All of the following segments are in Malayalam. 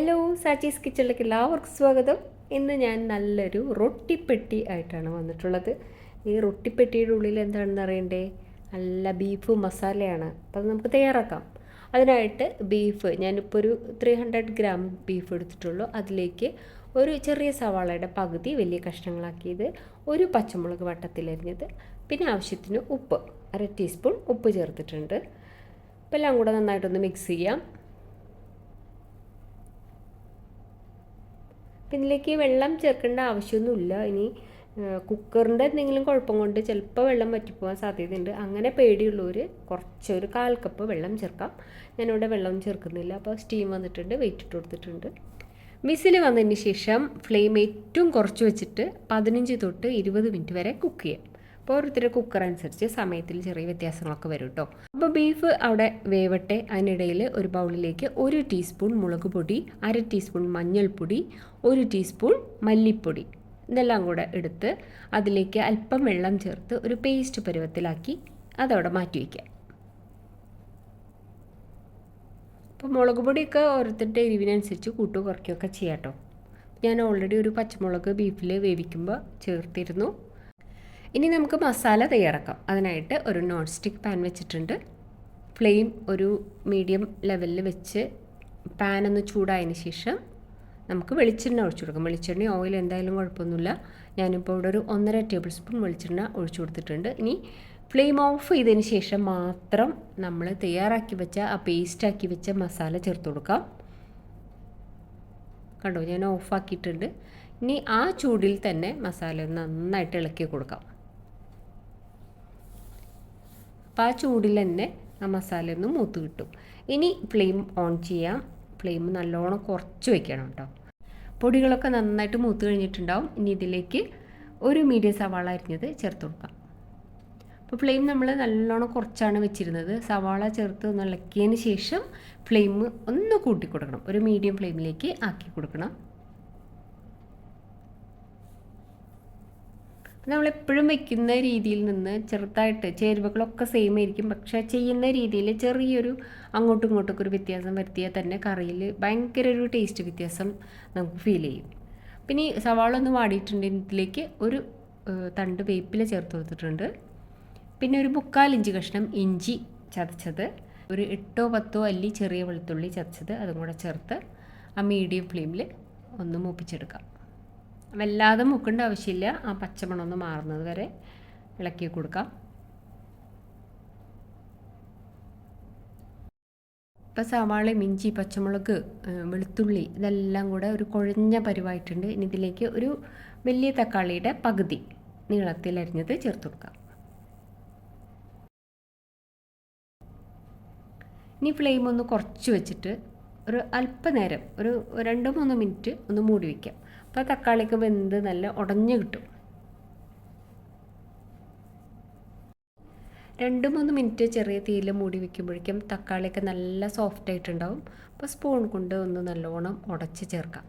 ഹലോ സാച്ചീസ് കിച്ചണിലേക്ക് എല്ലാവർക്കും സ്വാഗതം. ഇന്ന് ഞാൻ നല്ലൊരു റൊട്ടിപ്പെട്ടി ആയിട്ടാണ് വന്നിട്ടുള്ളത്. ഈ റൊട്ടിപ്പെട്ടിയുടെ ഉള്ളിൽ എന്താണെന്ന് അറിയണ്ടേ? നല്ല ബീഫ് മസാലയാണ്. അപ്പോൾ നമുക്ക് തയ്യാറാക്കാം. അതിനായിട്ട് ബീഫ് ഞാനിപ്പോൾ ഒരു ത്രീ ഹൺഡ്രഡ് ഗ്രാം ബീഫ് എടുത്തിട്ടുള്ളൂ. അതിലേക്ക് ഒരു ചെറിയ സവാളയുടെ പകുതി വലിയ കഷ്ണങ്ങളാക്കിയത് ഒരു പച്ചമുളക് വട്ടത്തിലരിഞ്ഞത് പിന്നെ ആവശ്യത്തിന് ഉപ്പ് അര ടീസ്പൂൺ ഉപ്പ് ചേർത്തിട്ടുണ്ട്. അപ്പോൾ എല്ലാം കൂടെ നന്നായിട്ടൊന്ന് മിക്സ് ചെയ്യാം. അപ്പം ഇതിലേക്ക് വെള്ളം ചേർക്കേണ്ട ആവശ്യമൊന്നുമില്ല. ഇനി കുക്കറിന്റെ എന്തെങ്കിലും കുഴപ്പം കൊണ്ട് ചിലപ്പോൾ വെള്ളം വറ്റിപ്പോകാൻ സാധ്യതയുണ്ട്. അങ്ങനെ പേടിയുള്ളവർ കുറച്ച് ഒരു കാൽ കപ്പ് വെള്ളം ചേർക്കാം. ഞാനിവിടെ വെള്ളം ചേർക്കുന്നില്ല. അപ്പോൾ സ്റ്റീം വന്നിട്ടുണ്ട് വെയിറ്റ് ഇട്ട് കൊടുത്തിട്ടുണ്ട്. വിസിൽ വന്നതിന് ശേഷം ഫ്ലെയിം ഏറ്റവും കുറച്ച് വെച്ചിട്ട് പതിനഞ്ച് തൊട്ട് ഇരുപത് മിനിറ്റ് വരെ കുക്ക് ചെയ്യാം. അപ്പോൾ ഓരോരുത്തരുടെ കുക്കർ അനുസരിച്ച് സമയത്തിൽ ചെറിയ വ്യത്യാസങ്ങളൊക്കെ വരും കേട്ടോ അപ്പോൾ ബീഫ് അവിടെ വേവട്ടെ അതിനിടയിൽ ഒരു ബൗളിലേക്ക് ഒരു ടീസ്പൂൺ മുളക് പൊടി അര ടീസ്പൂൺ മഞ്ഞൾപ്പൊടി ഒരു ടീസ്പൂൺ മല്ലിപ്പൊടി ഇതെല്ലാം കൂടെ എടുത്ത് അതിലേക്ക് അല്പം വെള്ളം ചേർത്ത് ഒരു പേസ്റ്റ് പരുവത്തിലാക്കി അതവിടെ മാറ്റി വയ്ക്കുക അപ്പോൾ മുളക് പൊടിയൊക്കെ ഓരോരുത്തരുടെ എരിവിനനുസരിച്ച് കൂട്ടു കുറയ്ക്കുകയൊക്കെ ചെയ്യാം കേട്ടോ ഞാൻ ഓൾറെഡി ഒരു പച്ചമുളക് ബീഫിൽ വേവിക്കുമ്പോൾ ചേർത്തിരുന്നു. ഇനി നമുക്ക് മസാല തയ്യാറാക്കാം. അതിനായിട്ട് ഒരു നോൺ സ്റ്റിക്ക് പാൻ വെച്ചിട്ടുണ്ട്. ഫ്ലെയിം ഒരു മീഡിയം ലെവലിൽ വെച്ച് പാൻ ഒന്ന് ചൂടായതിന് ശേഷം നമുക്ക് വെളിച്ചെണ്ണ ഒഴിച്ചു കൊടുക്കാം. വെളിച്ചെണ്ണ ഓയിൽ എന്തായാലും കുഴപ്പമൊന്നുമില്ല. ഞാനിപ്പോൾ ഇവിടെ ഒരു ഒന്നര ടേബിൾ സ്പൂൺ വെളിച്ചെണ്ണ ഒഴിച്ചു കൊടുത്തിട്ടുണ്ട്. ഇനി ഫ്ലെയിം ഓഫ് ചെയ്തതിന് ശേഷം മാത്രം നമ്മൾ തയ്യാറാക്കി വെച്ച ആ പേസ്റ്റാക്കി വെച്ച മസാല ചേർത്ത് കൊടുക്കാം. കണ്ടോ? ഞാൻ ഓഫാക്കിയിട്ടുണ്ട് ഇനി ആ ചൂടിൽ തന്നെ മസാല നന്നായിട്ട് ഇളക്കി കൊടുക്കാം. അപ്പോൾ ആ ചൂടിൽ തന്നെ ആ മസാല ഒന്ന് മൂത്ത് കിട്ടും. ഇനി ഫ്ലെയിം ഓൺ ചെയ്യാം. ഫ്ലെയിം നല്ലോണം കുറച്ച് വെക്കണം കേട്ടോ പൊടികളൊക്കെ നന്നായിട്ട് മൂത്ത് കഴിഞ്ഞിട്ടുണ്ടാവും. ഇനി ഇതിലേക്ക് ഒരു മീഡിയം സവാള അരിഞ്ഞത് ചേർത്ത് കൊടുക്കാം. അപ്പോൾ ഫ്ലെയിം നമ്മൾ നല്ലോണം കുറച്ചാണ് വെച്ചിരുന്നത്. സവാള ചേർത്ത് ഒന്ന് ഇളക്കിയതിന് ശേഷം ഫ്ലെയിം ഒന്ന് കൂട്ടി കൊടുക്കണം ഒരു മീഡിയം ഫ്ലെയിമിലേക്ക് ആക്കി കൊടുക്കണം. നമ്മളെപ്പോഴും വെക്കുന്ന രീതിയിൽ നിന്ന് ചെറുതായിട്ട് ചേരുവകളൊക്കെ സെയിം ആയിരിക്കും. പക്ഷെ ചെയ്യുന്ന രീതിയിൽ ചെറിയൊരു അങ്ങോട്ടും ഇങ്ങോട്ടൊക്കെ ഒരു വ്യത്യാസം വരുത്തിയാൽ തന്നെ കറിയിൽ ഭയങ്കര ഒരു ടേസ്റ്റ് വ്യത്യാസം നമുക്ക് ഫീൽ ചെയ്യും. പിന്നെ ഈ സവാള ഒന്ന് വാടിയിട്ടുണ്ടെങ്കിൽ ഇതിലേക്ക് ഒരു തണ്ട് വേപ്പില ചേർത്ത് കൊടുത്തിട്ടുണ്ട്. പിന്നെ ഒരു മുക്കാൽ ഇഞ്ച് കഷ്ണം ഇഞ്ചി ചതച്ചത്. ഒരു എട്ടോ പത്തോ അല്ലി ചെറിയ വെളുത്തുള്ളി ചതച്ചത്. അതും കൂടെ ചേർത്ത് ആ മീഡിയം ഫ്ലെയിമിൽ ഒന്ന് മൂപ്പിച്ചെടുക്കാം. വല്ലാതെ മുക്കേണ്ട ആവശ്യമില്ല. ആ പച്ചമണം ഒന്ന് മാറുന്നത് വരെ ഇളക്കി കൊടുക്കാം. ഇപ്പം സവാള ഇഞ്ചി പച്ചമുളക് വെളുത്തുള്ളി ഇതെല്ലാം കൂടെ ഒരു കുഴഞ്ഞ പരിവായിട്ടുണ്ട്. ഇനി ഇതിലേക്ക് ഒരു വലിയ തക്കാളിയുടെ പകുതി നീളത്തിൽ അരിഞ്ഞത് ചേർത്ത് കൊടുക്കാം. ഇനി ഫ്ലെയിം ഒന്ന് കുറച്ച് വെച്ചിട്ട് ഒരു അല്പനേരം ഒരു രണ്ട് മൂന്ന് മിനിറ്റ് ഒന്ന് മൂടി വയ്ക്കാം അപ്പോൾ തക്കാളിക്ക് വെന്ത് നല്ല ഉടഞ്ഞു കിട്ടും. രണ്ട് മൂന്ന് മിനിറ്റ് ചെറിയ തീയിൽ മൂടി വെക്കുമ്പോഴേക്കും തക്കാളിയൊക്കെ നല്ല സോഫ്റ്റ് ആയിട്ടുണ്ടാവും. അപ്പോൾ സ്പൂൺ കൊണ്ട് ഒന്ന് നല്ലോണം ഉടച്ച് ചേർക്കാം.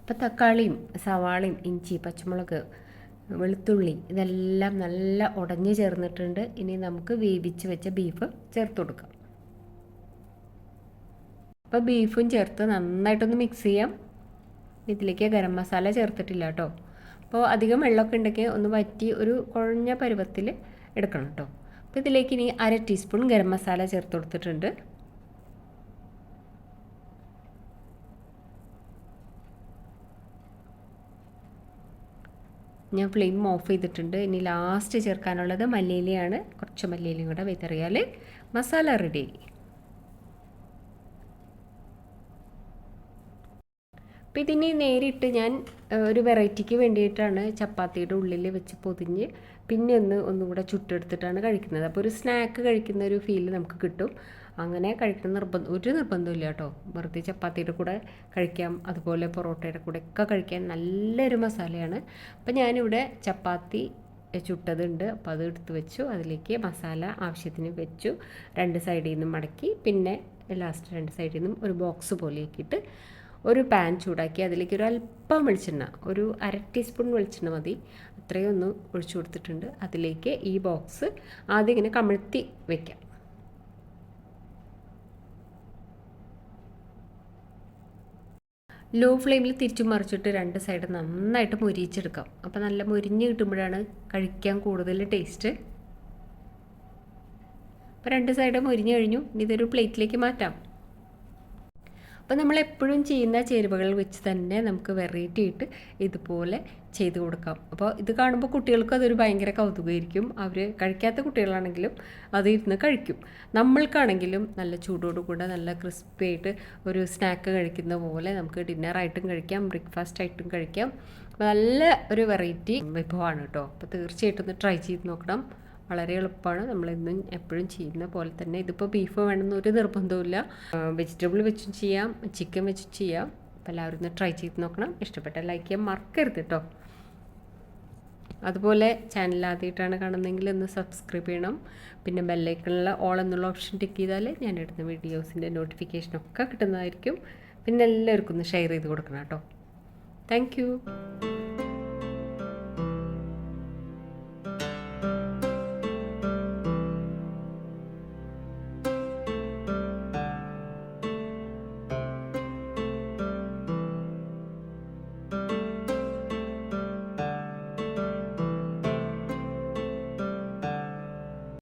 അപ്പോൾ തക്കാളിയും സവാളയും ഇഞ്ചി പച്ചമുളക് വെളുത്തുള്ളി ഇതെല്ലാം നല്ല ഉടഞ്ഞു ചേർന്നിട്ടുണ്ട്. ഇനി നമുക്ക് വേവിച്ച് വെച്ച ബീഫ് ചേർത്ത് കൊടുക്കാം. അപ്പോൾ ബീഫും ചേർത്ത് നന്നായിട്ടൊന്ന് മിക്സ് ചെയ്യാം. ഇതിലേക്ക് ഗരം മസാല ചേർത്തിട്ടില്ല കേട്ടോ. അപ്പോൾ അധികം വെള്ളമൊക്കെ ഉണ്ടെങ്കിൽ ഒന്ന് വറ്റി ഒരു കുഴഞ്ഞ പരുവത്തിൽ എടുക്കണം കേട്ടോ. അപ്പോൾ ഇതിലേക്ക് ഇനി അര ടീസ്പൂൺ ഗരം മസാല ചേർത്ത് കൊടുത്തിട്ടുണ്ട്. ഞാൻ ഫ്ലെയിം ഓഫ് ചെയ്തിട്ടുണ്ട്. ഇനി ലാസ്റ്റ് ചേർക്കാനുള്ളത് മല്ലിയിലയാണ്. കുറച്ച് മല്ലിയിലയും കൂടെ വിതറിയാൽ മസാല റെഡി അപ്പം ഇതിന് നേരിട്ട് ഞാൻ ഒരു വെറൈറ്റിക്ക് വേണ്ടിയിട്ടാണ് ചപ്പാത്തിയുടെ ഉള്ളിൽ വെച്ച് പൊതിഞ്ഞ് പിന്നെ ഒന്ന് ഒന്നും കൂടെ ചുട്ടെടുത്തിട്ടാണ് കഴിക്കുന്നത്. അപ്പോൾ ഒരു സ്നാക്ക് കഴിക്കുന്ന ഒരു ഫീൽ നമുക്ക് കിട്ടും. അങ്ങനെ കഴിക്കുന്ന നിർബന്ധം ഒരു നിർബന്ധമില്ല കേട്ടോ. വെറുതെ ചപ്പാത്തിയുടെ കൂടെ കഴിക്കാം അതുപോലെ പൊറോട്ടയുടെ കൂടെ ഒക്കെ കഴിക്കാൻ നല്ലൊരു മസാലയാണ്. അപ്പം ഞാനിവിടെ ചപ്പാത്തി ചുട്ടതുണ്ട്. അപ്പോൾ അത് എടുത്ത് വെച്ചു. അതിലേക്ക് മസാല ആവശ്യത്തിന് വെച്ചു. രണ്ട് സൈഡിൽ നിന്നും മടക്കി പിന്നെ ലാസ്റ്റ് രണ്ട് സൈഡിൽ നിന്നും ഒരു ബോക്സ് പോലെ ആക്കിയിട്ട് ഒരു പാൻ ചൂടാക്കി അതിലേക്ക് ഒരു അല്പം വെളിച്ചെണ്ണ ഒരു അര ടീസ്പൂൺ വെളിച്ചെണ്ണ മതി. അത്രയും ഒന്ന് ഒഴിച്ചു കൊടുത്തിട്ടുണ്ട്. അതിലേക്ക് ഈ ബോക്സ് ആദ്യം ഇങ്ങനെ കമിഴ്ത്തി വെക്കാം. ലോ ഫ്ലെയിമിൽ തിരിച്ചു മറിച്ചിട്ട് രണ്ട് സൈഡ് നന്നായിട്ട് മുരിച്ചെടുക്കാം അപ്പോൾ നല്ല മുരിഞ്ഞ് കിട്ടുമ്പോഴാണ് കഴിക്കാൻ കൂടുതൽ ടേസ്റ്റ് അപ്പോൾ രണ്ട് സൈഡ് മുരിഞ്ഞ് കഴിഞ്ഞു. ഇതൊരു പ്ലേറ്റിലേക്ക് മാറ്റാം. അപ്പോൾ നമ്മൾ എപ്പോഴും ചെയ്യുന്ന ചേരുവകൾ വെച്ച് തന്നെ നമുക്ക് വെറൈറ്റി ആയിട്ട് ഇതുപോലെ ചെയ്ത് കൊടുക്കാം. അപ്പോൾ ഇത് കാണുമ്പോൾ കുട്ടികൾക്ക് അതൊരു ഭയങ്കര കൗതുകമായിരിക്കും. അവർ കഴിക്കാത്ത കുട്ടികളാണെങ്കിലും അത് ഇരുന്ന് കഴിക്കും. നമ്മൾക്കാണെങ്കിലും നല്ല ചൂടോടുകൂടെ നല്ല ക്രിസ്പി ആയിട്ട് ഒരു സ്നാക്ക് കഴിക്കുന്ന പോലെ നമുക്ക് ഡിന്നറായിട്ടും കഴിക്കാം ബ്രേക്ക്ഫാസ്റ്റ് ആയിട്ടും കഴിക്കാം. നല്ല ഒരു വെറൈറ്റി വിഭവമാണ് കേട്ടോ. അപ്പോൾ തീർച്ചയായിട്ടും ഒന്ന് ട്രൈ ചെയ്ത് നോക്കണം. വളരെ എളുപ്പമാണ്. നമ്മൾ ഇന്നും എപ്പോഴും ചെയ്യുന്ന പോലെ തന്നെ ഇതിപ്പോൾ ബീഫ് വേണമെന്ന് ഒരു നിർബന്ധവുമില്ല. വെജിറ്റബിൾ വെച്ചും ചെയ്യാം ചിക്കൻ വെച്ചും ചെയ്യാം. അപ്പോൾ എല്ലാവരും ഒന്ന് ട്രൈ ചെയ്ത് നോക്കണം. ഇഷ്ടപ്പെട്ട ലൈക്ക് ചെയ്യാൻ മറക്കരുത് കേട്ടോ അതുപോലെ ചാനൽ ആദ്യമായിട്ടാണ് കാണുന്നതെങ്കിൽ ഒന്ന് സബ്സ്ക്രൈബ് ചെയ്യണം. പിന്നെ ബെല്ലൈക്കണിൽ ഓൾ എന്നുള്ള ഓപ്ഷൻ ടിക്ക് ചെയ്താൽ ഞാൻ ഇടുന്ന വീഡിയോസിന്റെ നോട്ടിഫിക്കേഷനൊക്കെ കിട്ടുന്നതായിരിക്കും. പിന്നെ എല്ലാവർക്കും ഒന്ന് ഷെയർ ചെയ്ത് കൊടുക്കണം കേട്ടോ താങ്ക്